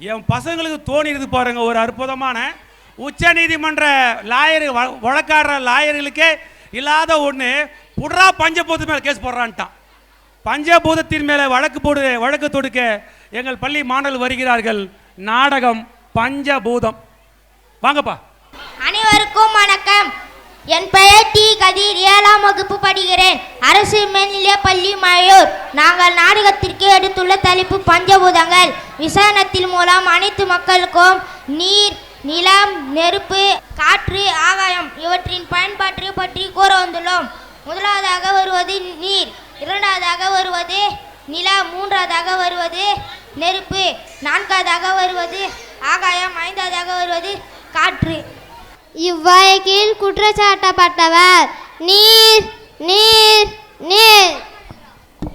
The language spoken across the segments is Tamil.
என் பசங்களுக்கு தோணிடுது பாருங்க ஒரு அற்புதமான. உச்ச நீதிமன்ற லாயர் வழக்காடுற லாயர்களுக்கே இல்லாத ஒன்று புட்ரா பஞ்சபூதத்து மேலே கேஸ் போடுறான்ட்டான். பஞ்சபூதத்தின் மேலே வழக்கு போடு வழக்கு தொடுக்க எங்கள் பள்ளி மாணவர்கள் வருகிறார்கள். நாடகம் பஞ்சபூதம். வாங்கப்பா. அனைவருக்கும் வணக்கம். என் பெயர் டி. கதிர். ஏழாம் வகுப்பு படிக்கிறேன். அரசு மேல்நிலைப் பள்ளி மழையூர். நாங்கள் நாடகத்திற்கு எடுத்துள்ள தலைப்பு பஞ்சபூதங்கள். விசாரணத்தில் மூலம் அனைத்து மக்களுக்கும் நீர் நிலம் நெருப்பு காற்று ஆகாயம் இவற்றின் பயன்பாட்டை பற்றி கூற வந்துள்ளோம். முதலாவதாக வருவது நீர். இரண்டாவதாக வருவது நிலம். மூன்றாவதாக வருவது நெருப்பு. நான்காவதாக வருவது ஆகாயம். ஐந்தாவதாக வருவது காற்று. இவ்வழக்கில் குற்றச்சாட்டப்பட்டவர். நீர் நீர் நீர்.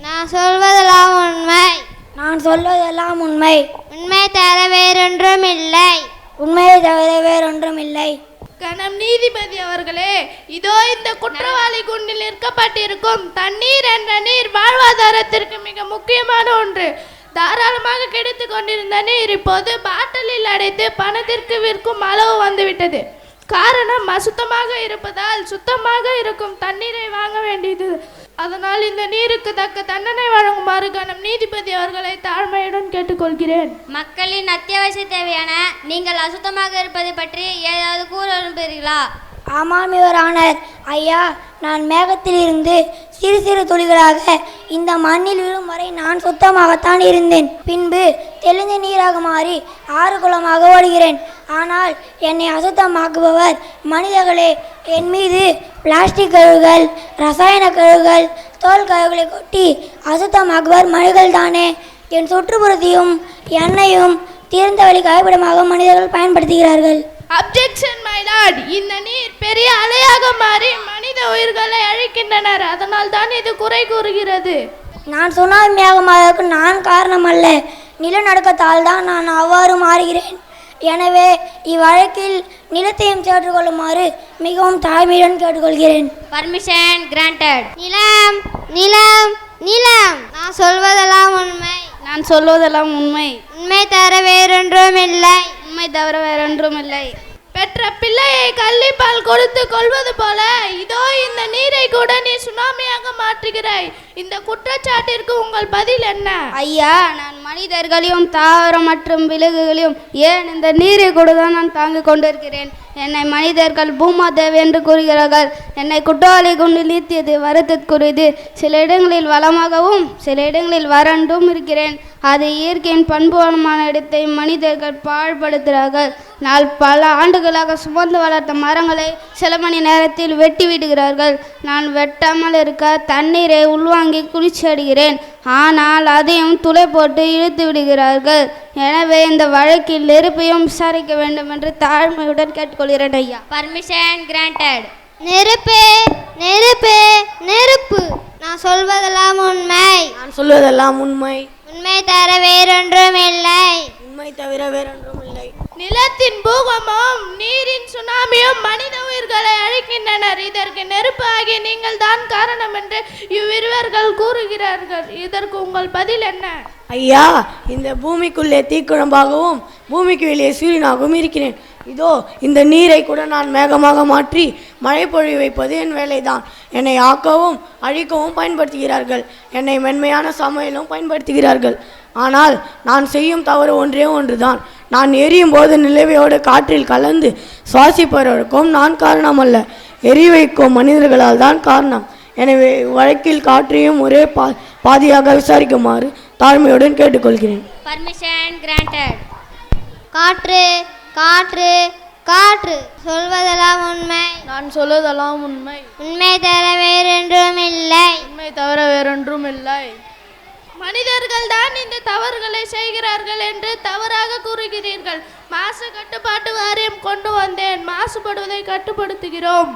நான் சொல்வதெல்லாம் உண்மை. நான் சொல்வதெல்லாம் உண்மை. உண்மை தவிர வேறொன்றும் இல்லை. உண்மையை தவிர வேறொன்றும் இல்லை. கணம் நீதிபதி அவர்களே இதோ இந்த குற்றவாளி குண்டில் நிற்கப்பட்டிருக்கும் தண்ணீர் என்ற நீர் வாழ்வாதாரத்திற்கு மிக முக்கியமான ஒன்று. தாராளமாக கிடைத்து கொண்டிருந்த நீர் இப்போது பாட்டிலில் அடைத்து பணத்திற்கு விற்கும் அளவு வந்துவிட்டது. காரணம் அசுத்தமாக இருப்பதால் சுத்தமாக இருக்கும் தண்ணீரை வாங்க வேண்டியது. அதனால் இந்த நீருக்கு தக்க தண்டனை வழங்குமாறு கணம் நீதிபதி அவர்களை தாழ்மையுடன் கேட்டுக்கொள்கிறேன். மக்களின் அத்தியாவசிய தேவையான நீங்கள் அசுத்தமாக இருப்பதை பற்றி ஏதாவது கூற விரும்புகிறீர்களா? ஆமாம் யுவர் ஆனர். ஐயா நான் மேகத்திலிருந்து சிறு சிறு துளிகளாக இந்த மண்ணில் விழும் வரை நான் சுத்தமாகத்தான் இருந்தேன். பின்பு தெளிந்த நீராக மாறி ஆறு குளமாக ஓடுகிறேன். ஆனால் என்னை அசுத்தமாக்குபவர் மனிதர்களே. என் மீது பிளாஸ்டிக் கழிவுகள் ரசாயன கழிவுகள் தோல் கழிவுகளை கொட்டி அசுத்தமாக்குவர் மனிதர்கள் தானே. என் சுற்றுப்புறத்தையும் எண்ணெயும் திறந்த வழி கழிப்பிடமாக மனிதர்கள் பயன்படுத்துகிறார்கள். அப்ஜெக்ஷன் மை லார்ட் இந்த நீர் பெரிய அலையாக மாறி மனித உயிர்களை அழிக்கின்றனர். அதனால் தான் இது குறை கூறுகிறது. நான் சுனாமி மேகமாவதற்கு நான் காரணம் அல்ல நிலநடுக்கத்தால் தான் நான் அவ்வாறு மாறுகிறேன். எனவே இவ்வழக்கில் நிலத்தையும் சேர்த்துக்கொள்ளுமாறு மிகவும் தாழ்மையுடன் கேட்டுக்கொள்கிறேன். பர்மிஷன் கிராண்டட் நிலம் நிலம் நிலம். நான் சொல்வதெல்லாம் உண்மை. நான் சொல்வதெல்லாம் உண்மை. உண்மை தவிர வேறொன்றும் இல்லை. உண்மை தவிர வேறொன்றும் இல்லை பெற்ற பிள்ளையை கள்ளிப்பால் கொடுத்து கொள்வது போல இதோ இந்த நீரை கூட நீ சுனாமியாக மாற்றுகிறாய். இந்த குற்றச்சாட்டிற்கு உங்கள் பதில் என்ன? ஐயா நான் மனிதர்களையும் தாவரம் மற்றும் விலங்குகளையும் ஏன் இந்த நீரை கூட தான் நான் தாங்கிக் கொண்டிருக்கிறேன்? என்னை மனிதர்கள் பூமாதேவி என்று கூறுகிறார்கள். என்னை குற்றவாளி கொண்டு நீத்தியது வருத்தத்துக்குரியது. சில இடங்களில் வளமாகவும் சில இடங்களில் வறண்டும் இருக்கிறேன். அது இயற்கையின் பண்புவனமான இடத்தை மனிதர்கள் பாழ்படுத்துகிறார்கள். நான் பல ஆண்டுகளாக சுமந்து வளர்த்த மரங்களை சில மணி நேரத்தில் வெட்டி விடுகிறார்கள். நான் வெட்டாமல் இருக்க தண்ணீரை உள்வாங்கி குளிர்ச்சி ஆனால் அதையும் துளை போட்டு இழுத்து விடுகிறார்கள். எனவே இந்த வழக்கில் நெருப்பையும் விசாரிக்க வேண்டும் என்று தாழ்மையுடன் கேட்டுக்கொள்கிறேன் ஐயா. பர்மிஷன் கிராண்டட் நெருப்பு நெருப்பு நெருப்பு. நான் சொல்வதெல்லாம் உண்மை. நான் சொல்வதெல்லாம் உண்மை. உண்மை தவிர வேறொன்றும் இல்லை. உண்மை தவிர வேறொன்றும் இல்லை. நிலத்தின் பூகமும் நீரின் சுனாமியும் மனித உயிர்களை அழிக்கின்றனர். இதற்கு நெருப்பு ஆகிய நீங்கள் தான் காரணம் என்று இவ்விருவர்கள் கூறுகிறார்கள். இதற்கு உங்கள் பதில் என்ன? ஐயா இந்த பூமிக்குள்ளே தீக்குழம்பாகவும் பூமிக்கு வெளியே சூரியனாகவும் இருக்கிறேன். இதோ இந்த நீரை கூட நான் மேகமாக மாற்றி மழை பொழி வைப்பது என் வேலைதான். என்னை ஆக்கவும் அழிக்கவும் பயன்படுத்துகிறார்கள். என்னை மென்மையான சமையலும் பயன்படுத்துகிறார்கள். ஆனால் நான் செய்யும் தவறு ஒன்றே ஒன்றுதான். நான் எரியும் போது நிலவையோடு காற்றில் கலந்து சுவாசிப்பவருக்கும் நான் காரணம் அல்ல எரி வைக்கும் மனிதர்களால் தான் காரணம். எனவே வழக்கில் காற்றையும் ஒரே பா பாதியாக விசாரிக்குமாறு தாழ்மையுடன் கேட்டுக்கொள்கிறேன். பர்மிஷன் கிராண்டட் காற்று காற்று காற்று. சொல்வதெல்லாம் உண்மை. நான் சொல்வதெல்லாம் உண்மை. உண்மை தவிர வேறொன்றும் இல்லை. உண்மை தவிர வேறொன்றும் இல்லை. மனிதர்கள் தான் இந்த தவறுகளை செய்கிறார்கள் என்று தவறாக கூறுகிறீர்கள். மாசு கட்டுப்பாட்டு வாரியம் கொண்டு வந்தேன். மாசுபடுவதை கட்டுப்படுத்துகிறோம்.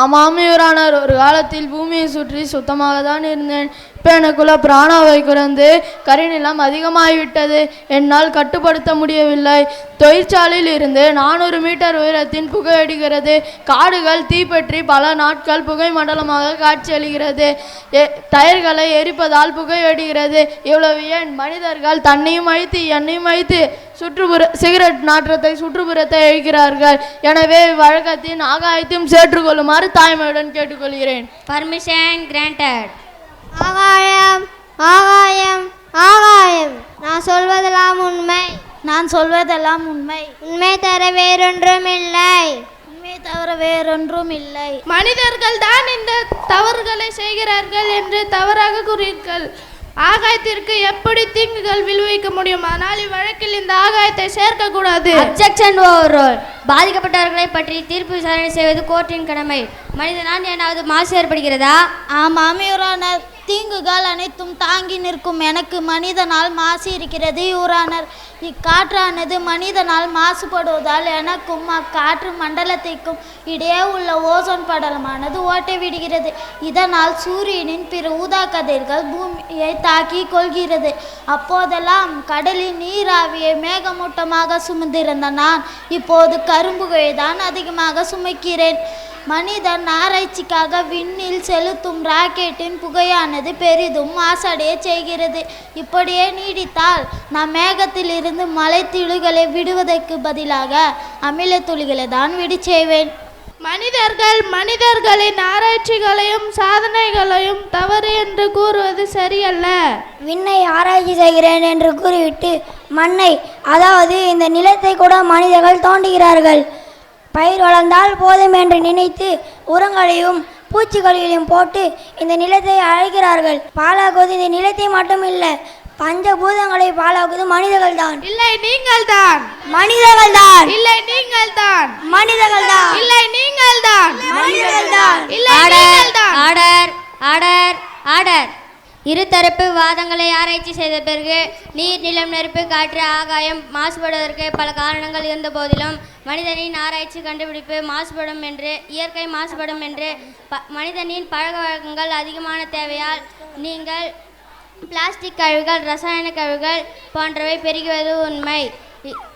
ஆமாம் யுவரானர் ஒரு காலத்தில் பூமியை சுற்றி சுத்தமாக தான் இருந்தேன். இப்போ எனக்குள்ள பிராணாவை குறைந்து கரிநிலம் அதிகமாகிவிட்டது என்னால் கட்டுப்படுத்த முடியவில்லை. தொழிற்சாலையில் இருந்து நானூறு மீட்டர் உயரத்தின் புகையடிக்கிறது காடுகள் தீப்பற்றி பல நாட்கள் புகை மண்டலமாக காட்சியளிக்கிறது எ- டயர்களை எரிப்பதால் புகையடிக்கிறது இவ்வளவு ஏன்? மனிதர்கள் தன்னையும் அழித்து என்னையும் அழித்து சுற்றுப்புற சிகரெட் நாற்றத்தை சுற்றுப்புறத்தை அழிக்கிறார்கள். எனவே வழக்கத்தின் ஆகாயத்தையும் சேற்றுக்கொள்ளுமாறு தாய்மையுடன் கேட்டுக்கொள்கிறேன். பர்மிஷன் கிராண்டட் ஆகாயம் ஆகாயம் ஆகாயம். நான் சொல்வதெல்லாம் உண்மை. நான் சொல்வதெல்லாம் உண்மை. உண்மை தர வேறொன்றும் இல்லை உண்மை தவிர வேறொன்றும் இல்லை மனிதர்கள் தான் இந்த தவறுகளை செய்கிறார்கள் என்று தவறாக கூறீர்கள் ஆகாயத்திற்கு எப்படி தீங்குகள் விளைவிக்க முடியும்? ஆனால் இவ்வழக்கில் இந்த ஆகாயத்தை சேர்க்கக்கூடாது. அப்ஜெக்ஷன் ஓவர் பாதிக்கப்பட்டவர்களை பற்றி தீர்ப்பு விசாரணை செய்வது கோர்ட்டின் கடமை. மனிதனால் ஏதாவது மாசு ஏற்படுகிறதா? ஆமாம் யுரானர் தீங்குகள் அனைத்தும் தாங்கி நிற்கும். எனக்கு மனிதனால் மாசு இருக்கிறது யூரானர். இக்காற்றானது மனிதனால் மாசுபடுவதால் எனக்கும் அக்காற்று மண்டலத்திற்கும் இடையே உள்ள ஓசோன் படலமானது ஓட்டை விடுகிறது. இதனால் சூரியனின் பிற ஊதா கதிர்கள் பூமியை தாக்கி கொள்கிறது. அப்போதெல்லாம் கடலில் நீராவியை மேகமூட்டமாக சுமந்திருந்த நான் இப்போது கரும்புகளை தான் அதிகமாக சுமைக்கிறேன். மனிதன் ஆராய்ச்சிக்காக விண்ணில் செலுத்தும் ராக்கெட்டின் புகையானது பெரிதும் மாசடைய செய்கிறது. இப்படியே நீடித்தால் நாம் மேகத்தில் இருந்து மழை துளிகளை விடுவதற்கு பதிலாக அமில துளிகளை தான் விடு செய்வேன். மனிதர்கள் மனிதர்களின் ஆராய்ச்சிகளையும் சாதனைகளையும் தவறு என்று கூறுவது சரியல்ல. விண்ணை ஆராய்ச்சி செய்கிறேன் என்று கூறிவிட்டு மண்ணை அதாவது இந்த நிலத்தை கூட மனிதர்கள் தோண்டுகிறார்கள். பயிர் வளர்ந்தால் போதும் என்று நினைத்து உரங்களையும் பூச்சிக்கொல்லிகளையும் போட்டு இந்த நிலத்தை அழைக்கிறார்கள். பாழாக்குவது இந்த நிலத்தை மட்டும் இல்லை பஞ்சபூதங்களை பாழாக்குவது மனிதர்கள் தான் இல்லை நீங்கள் தான் மனிதர்கள் தான் இல்லை நீங்கள் தான் மனிதர்கள் தான் இல்லை இருதரப்பு வாதங்களை ஆராய்ச்சி செய்த பிறகு நீர் நிலம் நெருப்பு காற்று ஆகாயம் மாசுபடுவதற்கு பல காரணங்கள் இருந்த போதிலும் மனிதனின் ஆராய்ச்சி கண்டுபிடிப்பு மாசுபடும் என்று இயற்கை மாசுபடும் என்று ப மனிதனின் பழக்க வழக்கங்கள் அதிகமான தேவையால் நீங்கள் பிளாஸ்டிக் கழிவுகள் ரசாயன கழிவுகள் போன்றவை பெருகுவது உண்மை.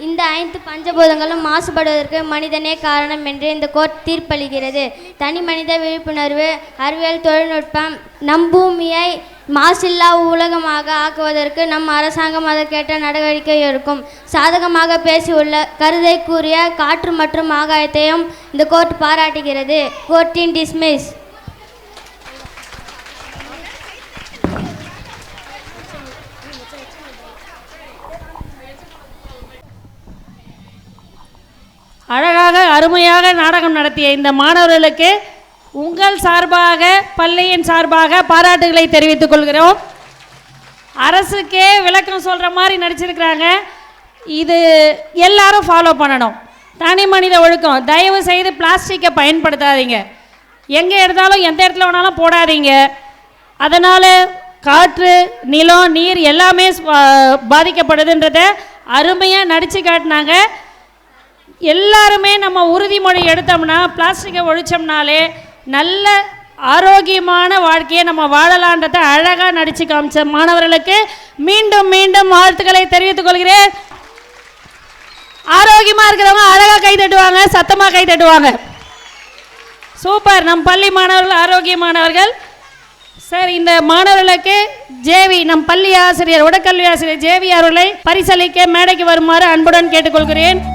இந்த ஐந்து பஞ்சபூதங்களும் மாசுபடுவதற்கு மனிதனே காரணம் என்று இந்த கோர்ட் தீர்ப்பளிக்கிறது. தனி மனித விழிப்புணர்வு அறிவியல் தொழில்நுட்பம் நம் பூமியை மாசில்லா உலகமாக ஆக்குவதற்கு நம் அரசாங்கம் அதற்கேற்ற நடவடிக்கை எடுக்கும். சாதகமாக பேசியுள்ள கருதை கூறிய காற்று மற்றும் ஆகாயத்தையும் இந்த கோர்ட் பாராட்டுகிறது. கோர்ட்டின் டிஸ்மிஸ். அழகாக அருமையாக நாடகம் நடத்திய இந்த மாணவர்களுக்கு உங்கள் சார்பாக பள்ளியின் சார்பாக பாராட்டுகளை தெரிவித்துக் கொள்கிறோம். அரசுக்கே விளக்கம் சொல்கிற மாதிரி நடிச்சிருக்கிறாங்க. இது எல்லாரும் ஃபாலோ பண்ணணும். தனி மனித ஒழுக்கம். தயவு செய்து பிளாஸ்டிக்கை பயன்படுத்தாதீங்க. எங்கே எடுத்தாலும் எந்த இடத்துல வேணாலும் போடாதீங்க. அதனால் காற்று நிலம் நீர் எல்லாமே பாதிக்கப்படுதுன்றத அருமையாக நடித்து காட்டினாங்க. எல்லாருமே நம்ம உறுதிமொழி எடுத்தோம்னா பிளாஸ்டிக்கை ஒழிச்சோம்னாலே நல்ல ஆரோக்கியமான வாழ்க்கையை நம்ம வாழலான்றதை அழகாக நடித்து காமிச்ச மாணவர்களுக்கு மீண்டும் மீண்டும் வாழ்த்துக்களை தெரிவித்துக் கொள்கிறேன். ஆரோக்கியமாக இருக்கிறவங்க அழகாக கை தட்டுவாங்க சத்தமாக கை தட்டுவாங்க. சூப்பர். நம் பள்ளி மாணவர்கள் ஆரோக்கியமானவர்கள். சார் இந்த மாணவர்களுக்கு ஜேவி நம் பள்ளி ஆசிரியர் உடற்கல்வி ஆசிரியர் ஜேவி அவர்களை பரிசளிக்க மேடைக்கு வருமாறு அன்புடன் கேட்டுக்கொள்கிறேன்.